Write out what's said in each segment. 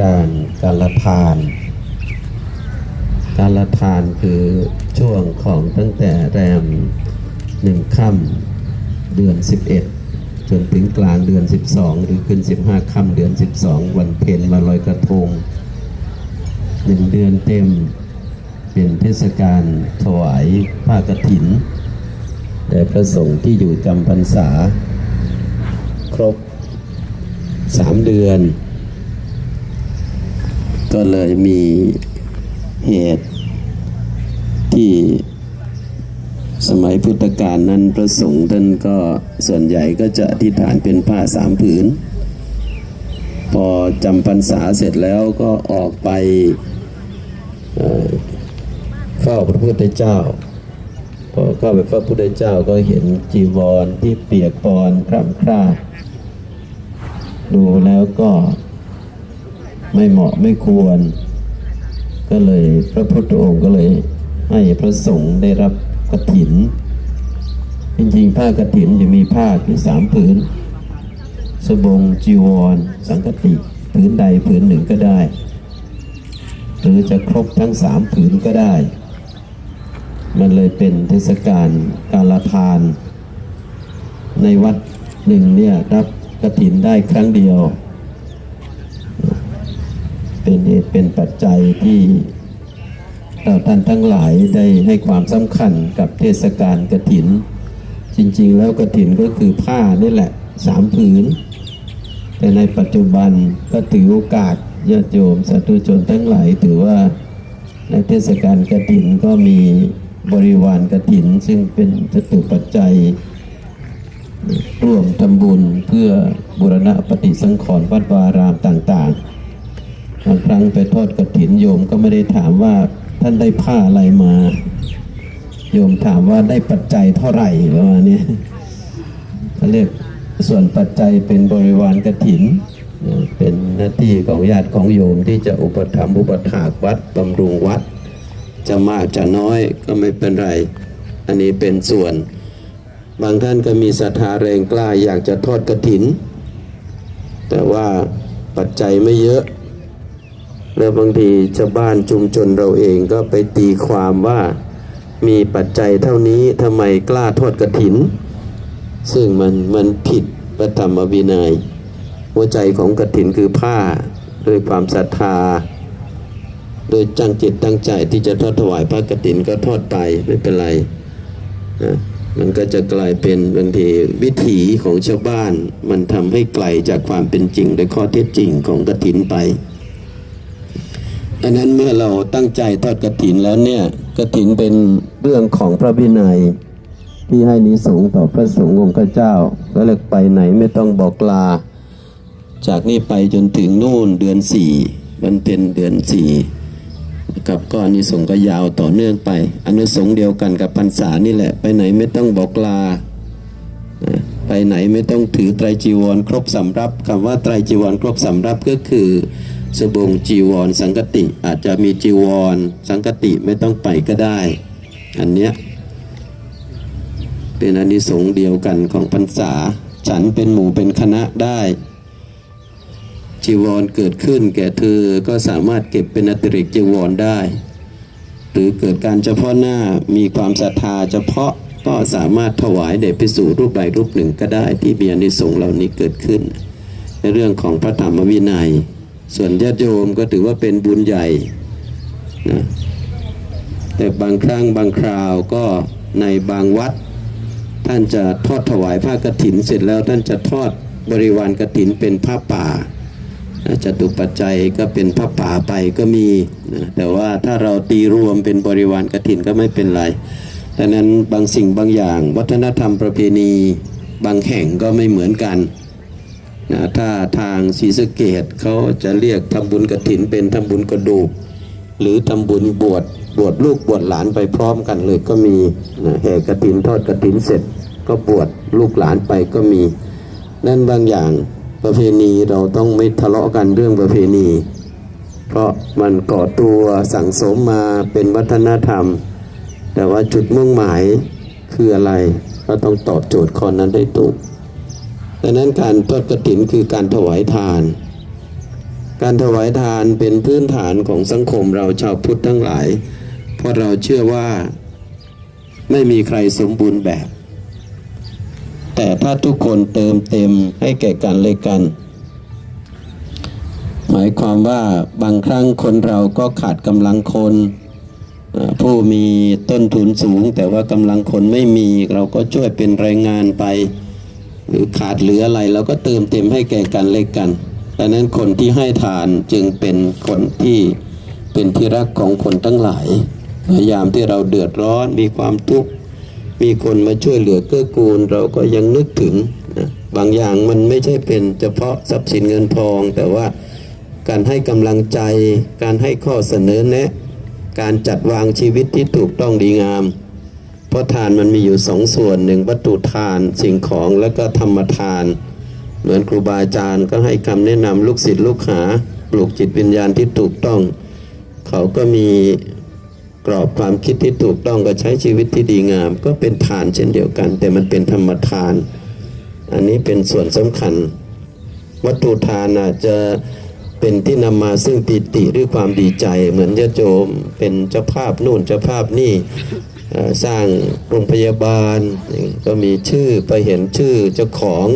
การการละทาน การละทานคือช่วงของตั้งแต่แรมหนึ่งค่ำเดือน 11 จนถึงกลางเดือน 12 หรือขึ้น 15ค่ำเดือน 12 วันเพ็ญมาลอยกระทงหนึ่งเดือนเต็มเป็นเทศกาลถวายผ้ากฐินแด่พระสงฆ์ที่อยู่จำพรรษา ครบสามเดือน ก็เลยมีเหตุที่สมัยพุทธกาลนั้นพระสงฆ์ท่านก็ส่วนใหญ่ก็จะอธิษฐานเป็นผ้าสามผืน พอจำพรรษาเสร็จแล้วก็ออกไปเฝ้าพระพุทธเจ้า พอเข้าไปเฝ้าพระพุทธเจ้าก็เห็นจีวรที่เปียกปอนคร่ำคร่าดูแล้วก็ ไม่เหมาะไม่ควร ก็เลยพระพุทธองค์ก็เลยให้พระสงฆ์ได้รับกฐิน จริงๆ ผ้ากฐินจะมีผ้าที่สามผืน สบงจีวร สังกติผืนใดผืนหนึ่งก็ได้ หรือจะครบทั้งสามผืนก็ได้ มันเลยเป็นเทศกาลการละทาน ในวัดหนึ่งเนี่ยรับกฐินได้ครั้งเดียว เป็นเหตุเป็นปัจจัยที่เราท่านทั้งหลายได้ให้ความสำคัญกับเทศกาลกฐิน จริงๆ แล้วกฐินก็คือผ้านี่แหละสามผืน แต่ในปัจจุบันก็ถือโอกาสญาติโยมสาธุชนทั้งหลายถือว่าในเทศกาลกฐินก็มีบริวารกฐิน ซึ่งเป็นจตุปัจจัย ร่วมทำบุญเพื่อบุรณะปฏิสังขรณ์วัดวารามต่างๆ บางครั้งไปทอดกระถินโยมก็ไม่ได้ถามว่าท่านได้ผ้าอะไรมา โยมถามว่าได้ปัจจัยเท่าไหร่ประมาณนี้เขาเรียกส่วนปัจจัยเป็นบริวารกระถิน เป็นหน้าที่ของญาติของโยมที่จะอุปถัมภ์อุปถากวัดบำรุงวัด จะมากจะน้อยก็ไม่เป็นไร อันนี้เป็นส่วน บางท่านก็มีศรัทธาแรงกล้าอยากจะทอดกระถิน แต่ว่าปัจจัยไม่เยอะ แล้วบางทีชาวบ้านชุมชนเราเองก็ไปตีความว่ามีปัจจัยเท่านี้ทำไมกล้าทอดกระถิน ซึ่งมันมันผิดพระธรรมวินัย หัวใจของกระถินคือผ้าด้วยความศรัทธาโดยจังจิตตั้งใจที่จะทอดถวายพระกฐินก็ทอดไปไม่เป็นไรนะมันก็จะกลายเป็นบางทีวิถีของชาวบ้าน มันทำให้ไกลจากความเป็นจริงโดยข้อเท็จจริงของกฐินไป อันนั้นเมื่อเราตั้งใจทอดกฐินแล้วเนี่ยกฐินเป็นเรื่องของพระวินัย ที่ให้นิสงต่อพระสงฆ์องค์เจ้า ก็เลยไปไหนไม่ต้องบอกลา จากนี้ไปจนถึงนู่นเดือนสี่วันเป็นเดือนสี่กับก็อานิสงก็ยาวต่อเนื่องไป อนิสงเดียวกันกับพรรษานี่แหละ ไปไหนไม่ต้องบอกลาไปไหนไม่ต้องถือไตรจีวรครบสำรับคำว่าไตรจีวรครบสำรับก็คือ สบงจีวร สังกติอาจจะมีจีวร สังกติไม่ต้องไปก็ได้ อันเนี้ยเป็นอนิสงส์เดียวกันของพรรษา ฉันเป็นหมู่เป็นคณะได้ จีวรเกิดขึ้นแก่เธอก็สามารถเก็บเป็นอติริกจีวรได้ หรือเกิดการเฉพาะหน้ามีความศรัทธาเฉพาะก็สามารถถวายแด่พิสูรูปใดรูปหนึ่งก็ได้ที่มีอนิสงส์เหล่านี้เกิดขึ้น ในเรื่องของพระธรรมวินัย ส่วนญาติโยมก็ถือว่าเป็นบุญใหญ่นะแต่บางครั้งบางคราวก็ในบางวัด ท่านจะทอดถวายผ้ากฐินเสร็จแล้วท่านจะทอดบริวารกฐินเป็นผ้าป่านะจตุปัจจัยก็เป็นผ้าป่าไปก็มีนะแต่ว่าถ้าเราตีรวมเป็นบริวารกฐินก็ไม่เป็นไรดังนั้นบางสิ่งบางอย่าง วัฒนธรรมประเพณีบางแห่งก็ไม่เหมือนกัน นะถ้าทางศรีสะเกดเขาจะเรียกทำบุญกฐินเป็นทำบุญกระดูก หรือทำบุญบวชบวชลูกบวชหลานไปพร้อมกันเลยก็มีนะแห่กระถินทอดกระถินเสร็จ ก็บวชลูกหลานไปก็มี นั่นบางอย่างประเพณีเราต้องไม่ทะเลาะกันเรื่องประเพณี เพราะมันก่อตัวสั่งสมมาเป็นวัฒนธรรม แต่ว่าจุดมุ่งหมายคืออะไร ก็ต้องตอบโจทย์ข้อนั้นได้ถูก ดังนั้นการทอดกระถินคือการถวายทาน การถวายทานเป็นพื้นฐานของสังคมเราชาวพุทธทั้งหลาย เพราะเราเชื่อว่าไม่มีใครสมบูรณ์แบบ แต่ถ้าทุกคนเติมเต็มให้แก่กันและกัน หมายความว่าบางครั้งคนเราก็ขาดกำลังคนผู้มีต้นทุนสูง แต่ว่ากำลังคนไม่มีเราก็ช่วยเป็นแรงงานไป หรือขาดเหลืออะไรเราก็เติมเต็มให้แก่กันและกันดังนั้นคนที่ให้ทานจึงเป็นคนที่เป็นที่รักของคนทั้งหลายพยายามที่เราเดือดร้อนมีความทุกข์มีคนมาช่วยเหลือเกื้อกูล เราก็ยังนึกถึงนะบางอย่างมันไม่ใช่เป็นเฉพาะทรัพย์สินเงินทอง แต่ว่าการให้กำลังใจ การให้ข้อเสนอแนะ การจัดวางชีวิตที่ถูกต้องดีงาม เพราะทานมันมีอยู่สองส่วนหนึ่งวัตถุทานสิ่งของแล้วก็ธรรมทาน เหมือนครูบาอาจารย์ก็ให้คำแนะนำลูกศิษย์ลูกหาปลูกจิตวิญญาณที่ถูกต้อง เขาก็มีกรอบความคิดที่ถูกต้องก็ใช้ชีวิตที่ดีงาม ก็เป็นทานเช่นเดียวกัน แต่มันเป็นธรรมทาน อันนี้เป็นส่วนสำคัญ วัตถุทานอาจจะเป็นที่นำมาซึ่งปิติหรือความดีใจ เหมือนญาโยมเป็นเจ้าภาพนู่นเจ้าภาพนี่ สร้างโรงพยาบาล ก็มีชื่อไปเห็นชื่อเจ้าของ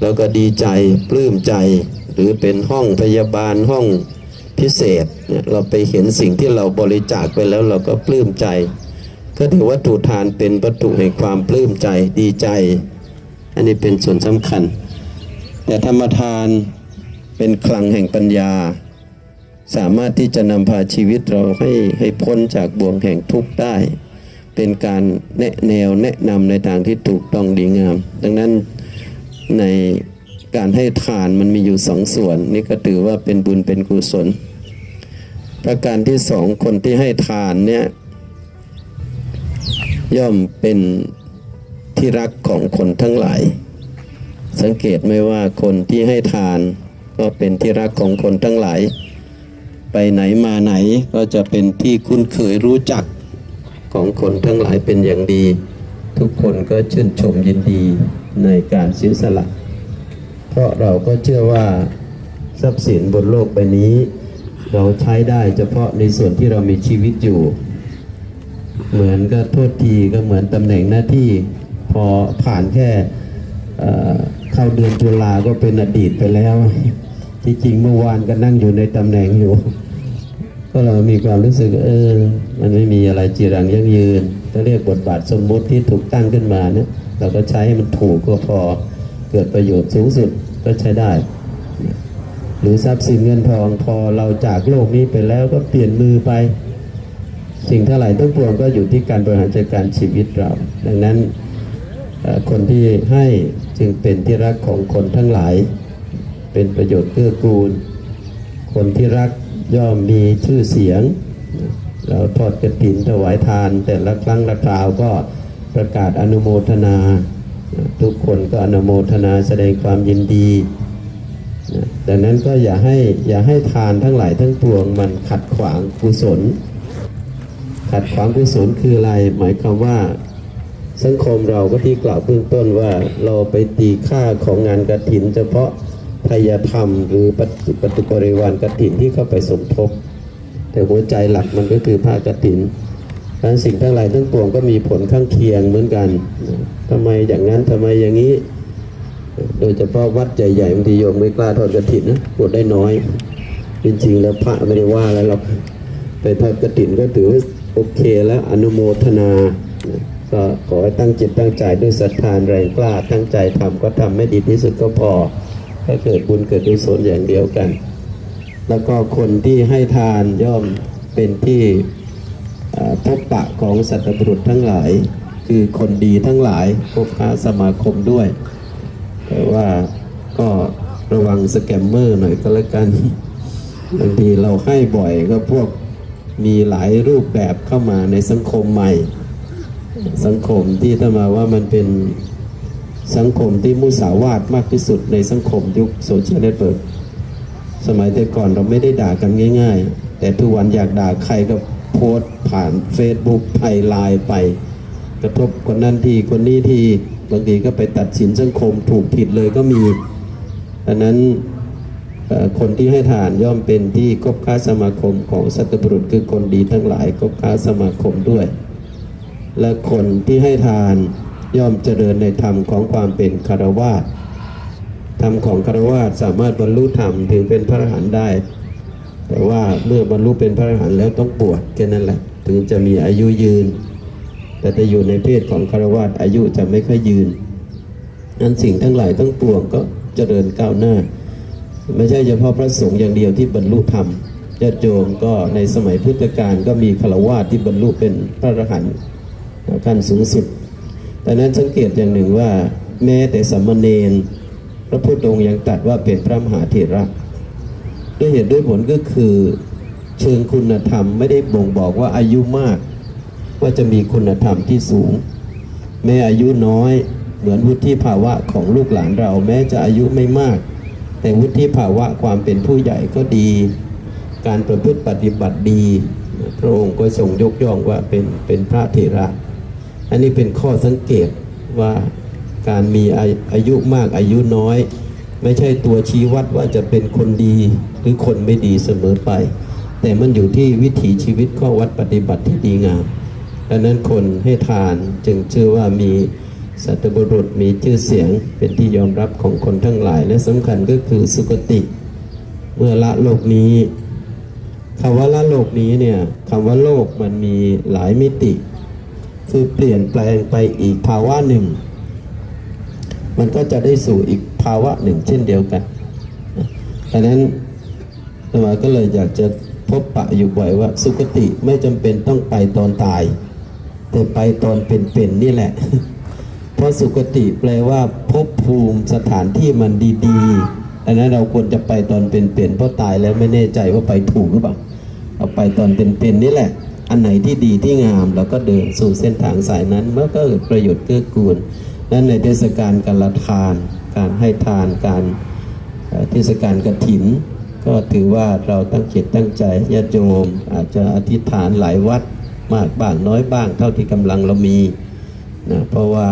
แล้วก็ดีใจปลื้มใจ หรือเป็นห้องพยาบาลห้องพิเศษเนี่ยเราไปเห็นสิ่งที่เราบริจาคไปแล้วเราก็ปลื้มใจ ก็ถือวัตถุทานเป็นวัตถุแห่งความปลื้มใจดีใจ อันนี้เป็นส่วนสำคัญ แต่ธรรมทานเป็นคลังแห่งปัญญา สามารถที่จะนำพาชีวิตเราให้ให้พ้นจากบ่วงแห่งทุกข์ได้ เป็นการแนะแนวแนะนำในทางที่ถูกต้องดีงาม ดังนั้นในการให้ทานมันมีอยู่สองส่วน นี่ก็ถือว่าเป็นบุญเป็นกุศล ประการที่สองคนที่ให้ทานเนี่ยย่อมเป็นที่รักของคนทั้งหลาย สังเกตไหมว่าคนที่ให้ทานก็เป็นที่รักของคนทั้งหลาย ไปไหนมาไหนก็จะเป็นที่คุ้นเคยรู้จัก ของคนทั้งหลายเป็นอย่างดี ทุกคนก็ชื่นชมยินดีในการเสียสละ เพราะเราก็เชื่อว่าทรัพย์สินบนโลกใบนี้ เราใช้ได้เฉพาะในส่วนที่เรามีชีวิตอยู่ เหมือนก็โทษทีก็เหมือนตำแหน่งหน้าที่พอผ่านแค่เอ่อเข้าเดือนตุลาก็เป็นอดีตไปแล้ว ที่จริงเมื่อวานก็นั่งอยู่ในตำแหน่งอยู่ ก็เรามีความรู้สึกเออ มันไม่มีอะไรจีรังยั่งยืนถ้าเรียกบทบาทสมมติที่ถูกตั้งขึ้นมาเนี่ยเราก็ใช้ให้มันถูกก็พอเกิดประโยชน์สูงสุดก็ใช้ได้ หรือทรัพย์สินเงินทองพอเราจากโลกนี้ไปแล้วก็เปลี่ยนมือไป สิ่งเท่าไหร่ทั้งปวงก็อยู่ที่การบริหารจัดการชีวิตเรา ดังนั้นคนที่ให้จึงเป็นที่รักของคนทั้งหลาย เป็นประโยชน์เกื้อกูล คนที่รัก ย่อมมีชื่อเสียงเราทอดกระถินถวายทาน แต่ละครั้งละคราวก็ประกาศอนุโมทนา ทุกคนก็อนุโมทนาแสดงความยินดีดังนั้นก็อย่าให้อย่าให้ทานทั้งหลายทั้งปวงมันขัดขวางกุศล ขัดขวางกุศลคืออะไร หมายความว่าสังคมเราก็ที่กล่าวเบื้องต้นว่าเราไปตีค่าของงานกระถิน เฉพาะ ทายธรรม หรือปฏิปฏิบริวารกระถินที่เข้าไปสมทบ แต่หัวใจหลักมันก็คือผ้ากระถินดังนั้นสิ่งทั้งหลายทั้งปวงก็มีผลข้างเคียงเหมือนกันนะทำไมอย่างนั้นทำไมอย่างนี้ โดยเฉพาะวัดใหญ่ๆบางทีโยมไม่กล้าทอดกระถินนะปวดได้น้อยจริงๆแล้วพระไม่ได้ว่าอะไรหรอกไปทอดกระถินก็ถือว่าโอเคแล้วอนุโมทนาก็ขอให้ตั้งจิตตั้งใจด้วยศรัทธาแรงกล้าตั้งใจทำก็ทำไม่ดีที่สุดก็พอ ให้เกิดบุญเกิดกุศลอย่างเดียวกัน แล้วก็คนที่ให้ทานย่อมเป็นที่พบปะของสัตว์บรุษทั้งหลาย คือคนดีทั้งหลายพบค้าสมาคมด้วย แต่ว่าก็ระวังสแกมเมอร์หน่อยก็แล้วกันบางทีเราให้บ่อยก็พวกมีหลายรูปแบบเข้ามาในสังคมใหม่ สังคมที่ถ้ามาว่ามันเป็น สังคมที่มุสาวาทมากที่สุดในสังคมยุคโซเชียลเน็ตเวิร์กสมัยแต่ก่อนเราไม่ได้ด่ากันง่าย ๆ แต่ทุกวันอยากด่าใครก็โพสต์ผ่าน Facebook ไทยไลน์ไป กระทบคนนั้นทีคนนี้ทีบางทีก็ไปตัดสินสังคมถูกผิดเลยก็มีดังนั้นคนที่ให้ทานย่อมเป็นที่คบค้าสมาคมของสัตบุรุษคือคนดีทั้งหลายคบค้าสมาคมด้วย และคนที่ให้ทาน ย่อมเจริญในธรรมของความเป็นคารวาสธรรมของคารวาสสามารถบรรลุธรรมถึงเป็นพระอรหันต์ได้ แต่ว่าเมื่อบรรลุเป็นพระอรหันต์แล้วต้องบวชแค่นั้นแหละ ถึงจะมีอายุยืน แต่ถ้าอยู่ในเพศของคารวาสอายุจะไม่ค่อยยืนนั้นสิ่งทั้งหลายทั้งปวงก็เจริญก้าวหน้า ไม่ใช่เฉพาะพระสงฆ์อย่างเดียวที่บรรลุธรรมญาติโยมก็ในสมัยพุทธกาลก็มีคารวาสที่บรรลุเป็นพระอรหันต์ขั้นสูงสุด แต่นั้นสังเกตอย่างหนึ่งว่า แม้แต่สามมเณรพระพุทธองค์ยังตัดว่าเป็นพระมหาเถระด้วยเหตุด้วยผลก็คือ เชิงคุณธรรมไม่ได้บ่งบอกว่าอายุมาก ว่าจะมีคุณธรรมที่สูง แม้อายุน้อยเหมือนวุฒิภาวะของลูกหลานเรา แม้จะอายุไม่มาก แต่วุฒิภาวะความเป็นผู้ใหญ่ก็ดี การประพฤติปฏิบัติดี พระองค์ก็ทรงยกย่องว่าเป็นเป็นพระเถระ อันนี้เป็นข้อสังเกตว่าการมีอายุมากอายุน้อย ไม่ใช่ตัวชี้วัดว่าจะเป็นคนดีหรือคนไม่ดีเสมอไป แต่มันอยู่ที่วิถีชีวิตข้อวัดปฏิบัติที่ดีงามดังนั้นคนให้ทานจึงชื่อว่ามีสัตบุรุษมีชื่อเสียงเป็นที่ยอมรับของคนทั้งหลาย และสำคัญก็คือสุคติ เมื่อละโลกนี้คำว่าละโลกนี้เนี่ยคำว่าโลกมันมีหลายมิติ คือเปลี่ยนแปลงไปอีกภาวะหนึ่ง มันก็จะได้สู่อีกภาวะหนึ่งเช่นเดียวกันดังนั้นอาตมาก็เลยอยากจะพบปะอยู่บ่อยว่า สุคติไม่จำเป็นต้องไปตอนตาย แต่ไปตอนเป็นๆนี่แหละ เพราะสุคติแปลว่าภพภูมิสถานที่มันดีๆอันนั้นเราควรจะไปตอนเป็นๆเพราะตายแล้วไม่แน่ใจว่าไปถูกหรือเปล่าเอาไปตอนเป็นๆนี่แหละ อันไหนที่ดีที่งามเราก็เดินสู่เส้นทางสายนั้นเมื่อก็เกิดประโยชน์เกื้อกูลนั้นในเทศกาลการละทาน การให้ทานการเทศกาลกฐิน ก็ถือว่าเราตั้งจิตตั้งใจญาติโยมอาจจะอธิษฐานหลายวัดมากบ้างน้อยบ้างเท่าที่กำลังเรามีนะเพราะว่า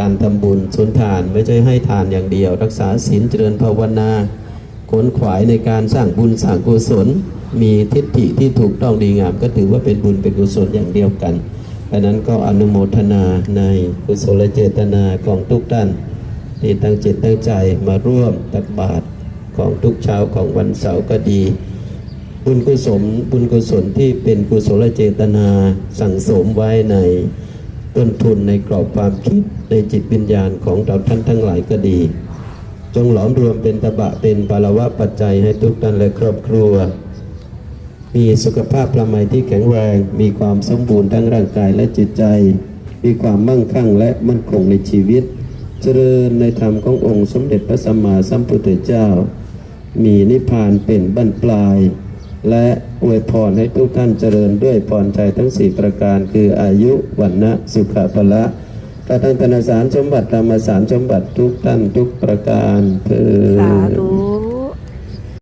การทำบุญสุนทานไม่ใช่ให้ทานอย่างเดียว รักษาศีลเจริญภาวนา ขนขวายในการสร้างบุญสร้างกุศล มีทิฏฐิที่ถูกต้องดีงาม ก็ถือว่าเป็นบุญเป็นกุศลอย่างเดียวกันดังนั้นก็อนุโมทนาในกุศลเจตนาของทุกท่านที่ตั้งจิตตั้งใจมาร่วมตักบาตรของทุกเช้าของวันเสาร์ก็ดี บุญกุศลบุญกุศลที่เป็นกุศลเจตนาสั่งสมไว้ในต้นทุนในกรอบความคิดในจิตวิญญาณของเราท่านทั้งหลายก็ดี จงหลอมรวมเป็นตบะเป็นปารวะปัจจัยให้ทุกท่านและครอบครัว มีสุขภาพประมัยที่แข็งแรง มีความสมบูรณ์ทั้งร่างกายและจิตใจ มีความมั่งคั่งและมั่นคงในชีวิต เจริญในธรรมขององค์สมเด็จพระสัมมาสัมพุทธเจ้า มีนิพพานเป็นบั้นปลาย และอวยพรให้ทุกท่านเจริญด้วยพรใจทั้งสี่ประการคืออายุวันนะสุขภละ พระทังธนสารสมบัติธรรมสารสมบัติทุกท่านทุกประการเพื่อสาธุ